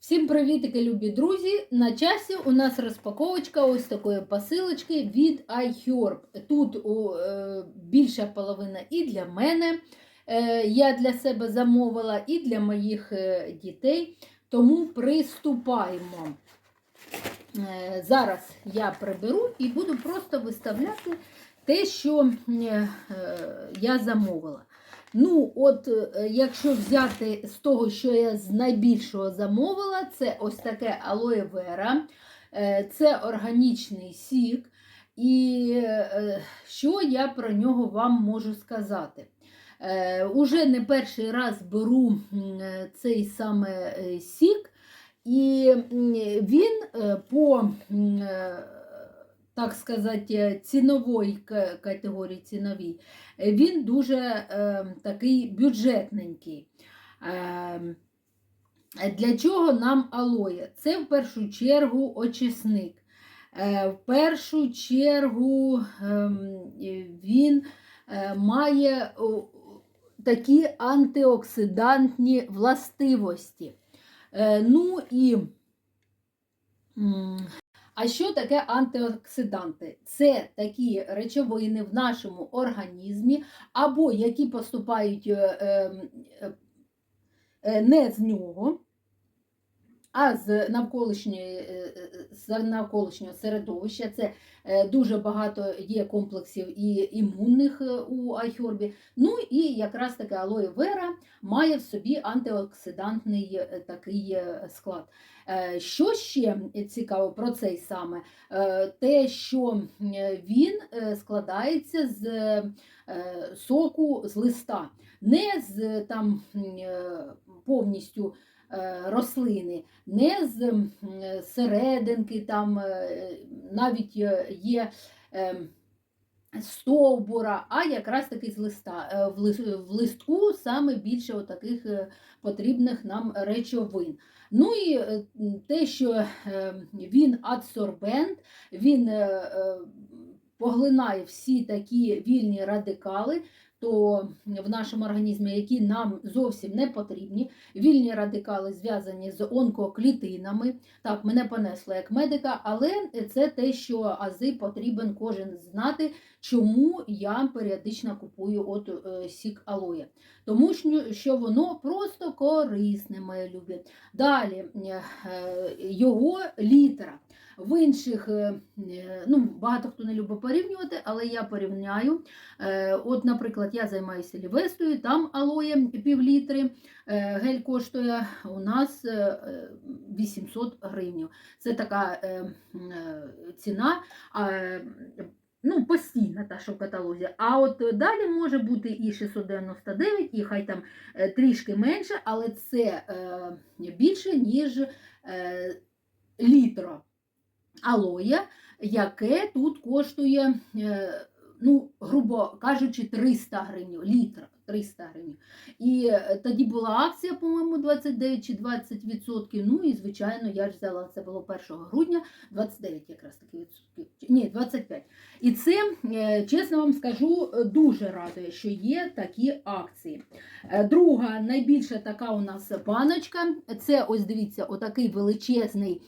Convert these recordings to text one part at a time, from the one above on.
Всім привітики, любі друзі! На часі у нас розпаковочка ось такої посилочки від iHerb. Тут о, е, більша половина і для мене. Е, я для себе замовила, і для моїх е, дітей. Тому приступаємо. Е, зараз я приберу і буду просто виставляти те, що е, я замовила. Ну, от, е, якщо взяти з того, що я з найбільшого замовила, це ось таке алоє вера, е, це органічний сік. І е, що я про нього вам можу сказати? Уже не перший раз беру цей саме сік, і він по так сказати, цінової категорії ціновій, е, він дуже е, такий бюджетненький. Е, для чого нам алоє? Це в першу чергу очисник. Е, в першу чергу ем, він е, має о, такі антиоксидантні властивості. Е, ну і а що таке антиоксиданти? Це такі речовини в нашому організмі, або які поступають е, е, е, не з нього, а з навколишньої, е, е, з навколишнього середовища. Це е, дуже багато є комплексів і імунних у айхорбі. Ну і якраз таке алоє вера має в собі антиоксидантний такий склад. Що ще цікаво про цей саме? Те, що він складається з соку з листа, не з там повністю рослини, не з серединки, там е, навіть е, є. е, Стовбура, а якраз таки з листа. Е, В листку саме більше отаких е, потрібних нам речовин. Ну і е, те, що е, він адсорбент, він е, е, поглинає всі такі вільні радикали, то в нашому організмі, які нам зовсім не потрібні. Вільні радикали зв'язані з онкоклітинами. Так, мене понесло як медика, але це те, що ази потрібен кожен знати, чому я періодично купую от е, сік алоє. Тому що, воно просто корисне, мої любі. Далі е, е, його літра. В інших, е, ну, багато хто не любить порівнювати, але я порівняю. Е, От, наприклад, я займаюся лівестою, там алоє пів літри, е, гель коштує у нас е, е, 800 гривень. Це така ціна. Ну, постійна та, що в каталозі. А от далі може бути і 699, і хай там трішки менше, але це е, більше, ніж е, літро алоя, яке тут коштує, е, ну, грубо кажучи, 300 гривень, літр. 300 гривень. І е, тоді була акція, по-моєму, 29 чи 20%. Ну і, звичайно, я ж взяла, це було 1 грудня, 29 якраз таки відсотків. Ні, 25. І це, е, чесно вам скажу, дуже радує, що є такі акції. Друга, найбільша така у нас баночка, це ось дивіться, отакий величезний.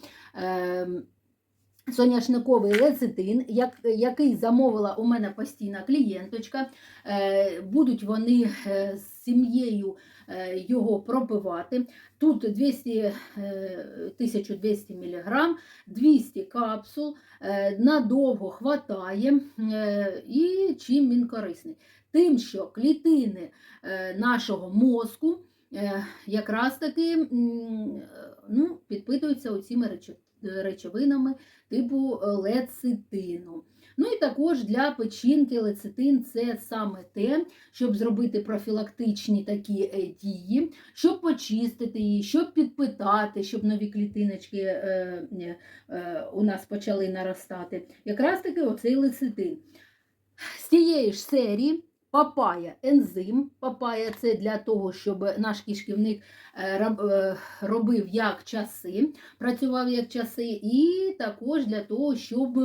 Соняшниковий лецитин, як, який замовила у мене постійна клієнточка. Е, будуть вони е, з сім'єю е, його пропивати. Тут 200, е, 1200 мг, 200 капсул, надовго хватає. І чим він корисний? Тим, що клітини нашого мозку якраз таки ну, підпитуються оціми речо- речовинами типу е, лецитину. Ну і також для печінки лецитин це саме те, щоб зробити профілактичні такі е, дії, щоб почистити її, щоб підпитати, щоб нові клітиночки е, у нас почали наростати. Якраз таки оцей лецитин. З тієї ж серії папая ензим. Папая це для того, щоб наш кишківник е, е, робив як часи, працював як часи, і також для того, щоб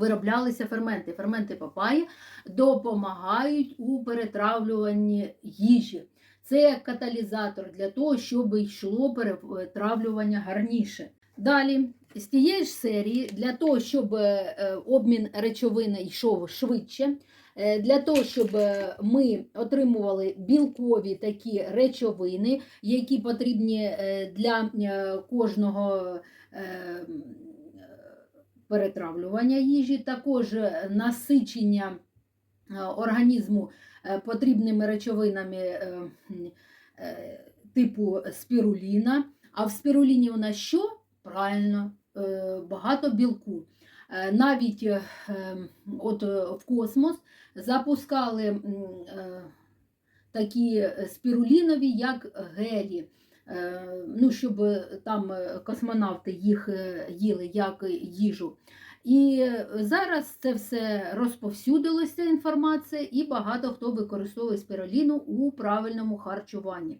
вироблялися ферменти. Ферменти папаї допомагають у перетравлюванні їжі. це каталізатор для того, щоб йшло перетравлювання гарніше. Далі, з тієї ж серії, для того, щоб е, обмін речовин йшов швидше, для того, щоб е, ми отримували білкові такі речовини, які потрібні е, для е, кожного е, е, перетравлювання їжі, також насичення е, організму е, потрібними речовинами е, е, типу спіруліна. А в спіруліні у нас що? Правильно, е, багато білку. Е, Навіть е, ем, от е, в космос запускали такі спірулінові, як гелі. Ну, щоб там космонавти їх їли як їжу. І зараз це все розповсюдилося інформація, і багато хто використовує спіруліну у правильному харчуванні.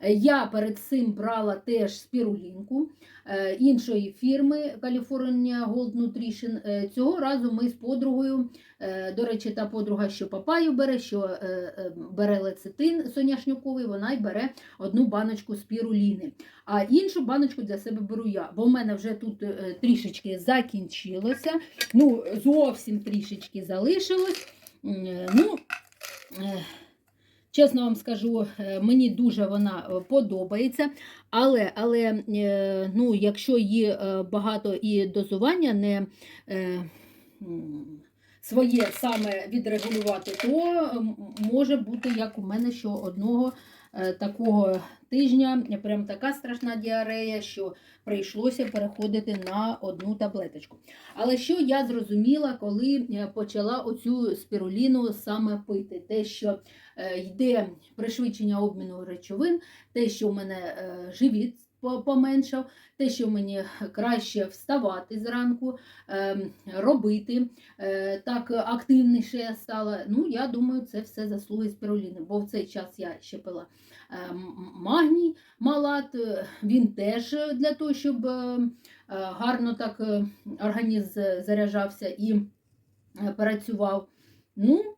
Е, Я перед цим брала теж спірулінку е, іншої фірми California Gold Nutrition. Е, Цього разу ми з подругою, е, до речі, та подруга, що папаю бере, що е, е, бере лецитин соняшниковий, вона й бере одну баночку спіруліни. А іншу баночку для себе беру я, бо в мене вже тут е, трішечки закінчилося. Ну, зовсім трішечки залишилось. Ну, е, чесно вам скажу, е, мені дуже вона е, подобається. Але, але ну, якщо її багато і дозування не своє саме відрегулювати, то може бути, як у мене, що одного е, такого тижня прям така страшна діарея, що прийшлося переходити на одну таблеточку. Але що я зрозуміла, коли е, почала оцю спіруліну саме пити? Те, що е, йде пришвидшення обміну речовин, те, що в мене живіт поменшав, те, що мені краще вставати зранку, е, робити е, так активніше я стала. Ну, я думаю, це все заслуги спіруліни, бо в цей час я ще пила е, магній малат, він теж для того, щоб е, е, гарно так організм заряджався і працював. Ну,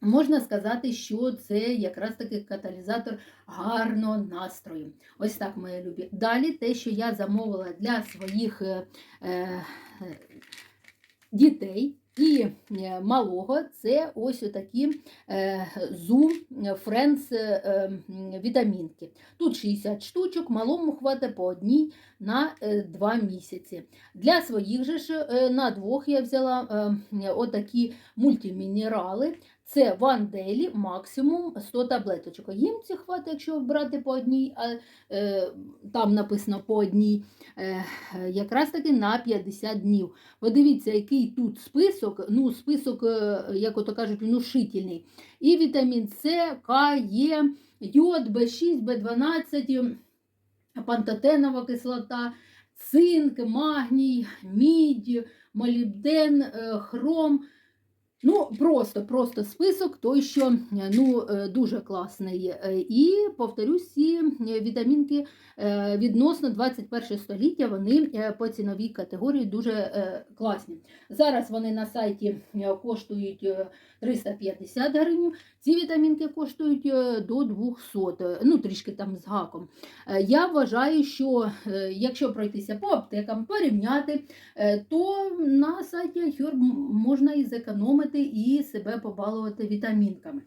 Можна сказати, що це якраз таки каталізатор гарного настрою. Ось так, мої любі. Далі те, що я замовила для своїх е, е, дітей і е, малого, це ось такі е, Zoom Friends е, вітамінки. Тут 60 штучок, малому хватить по одній на 2 місяці. Для своїх же е, на двох я взяла е, отакі мультимінерали. Це ванделі максимум 100 таблеточок. Їм ці хватить, якщо брати по одній, а е, там написано по одній, е, якраз таки на 50 днів. Подивіться, який тут список, ну, список, е, як ото кажуть, внушительний. І вітамін С, К, Е, йод, В6, В12, пантотенова кислота, цинк, магній, мідь, молібден, е, хром. Ну, просто, просто список, той, що е, ну, е, дуже класний. Е, І, повторюсь, ці вітамінки відносно 21 століття, вони по ціновій категорії дуже класні. Зараз вони на сайті коштують е, 350 гривень, ці вітамінки коштують до 200, е, ну, трішки там з гаком. Я вважаю, що якщо пройтися по аптекам, порівняти, то на сайті iHerb можна і зекономити, і себе побалувати вітамінками.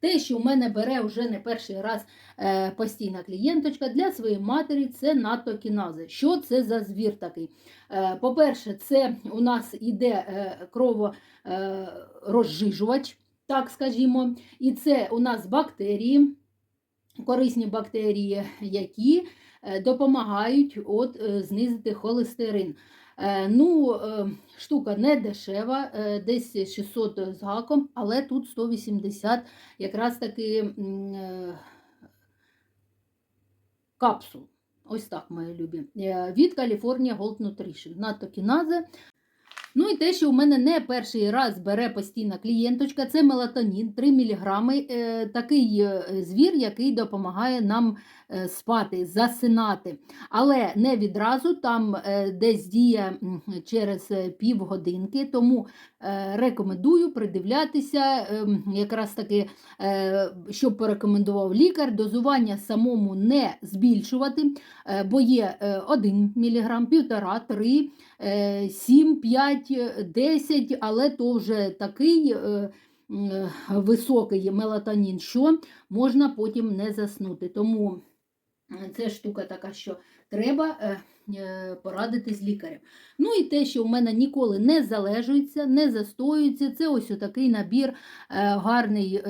Те, що в мене бере вже не перший раз е, постійна клієнточка для своєї матері, це натокінази. Що це за звір такий? Е, По-перше, це у нас іде е, кроворозжижувач, так скажімо, і це у нас бактерії, корисні бактерії, які е, допомагають от, е, знизити холестерин. Е, Ну, е, штука не дешева, е, десь 600 з гаком, але тут 180 якраз таки капсул. Ось так, мої любі. Від California Gold Nutrition. Натокінази. Ну і те, що у мене не перший раз бере постійна клієнточка, це мелатонін, 3 мг. Е, такий е, звір, який допомагає нам е, спати, засинати. Але не відразу, там десь діє через півгодинки, тому рекомендую придивлятися, е, якраз таки, е, що порекомендував лікар, дозування самому не збільшувати, бо є е, 1 мг, 1,5, 3 е, 7, 5, е, 10, але то вже такий е, е, високий мелатонін, що можна потім не заснути. Тому це штука така, що треба е, е, порадити з лікарем. Ну і те, що в мене ніколи не залежується, не застоюється, це ось такий набір е, гарний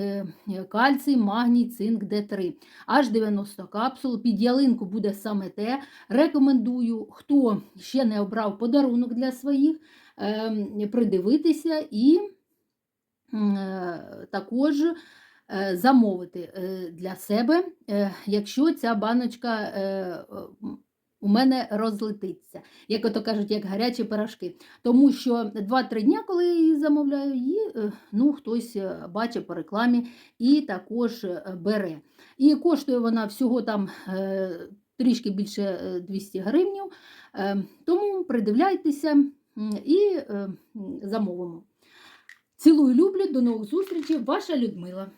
кальцій, магній, цинк, Д3. Аж 90 капсул. Під ялинку буде саме те. Рекомендую, хто ще не обрав подарунок для своїх, е, придивитися і також замовити е, для себе, е, якщо ця баночка е, у мене розлетиться, як ото кажуть, як гарячі пирожки. Тому що 2-3 дня, коли я її замовляю, її е, ну, хтось е, бачить по рекламі і також е, бере. І коштує вона всього там е, трішки більше е, 200 гривнів. Е, Тому придивляйтеся і е, замовимо. Цілую, люблю, до нових зустрічей, ваша Людмила.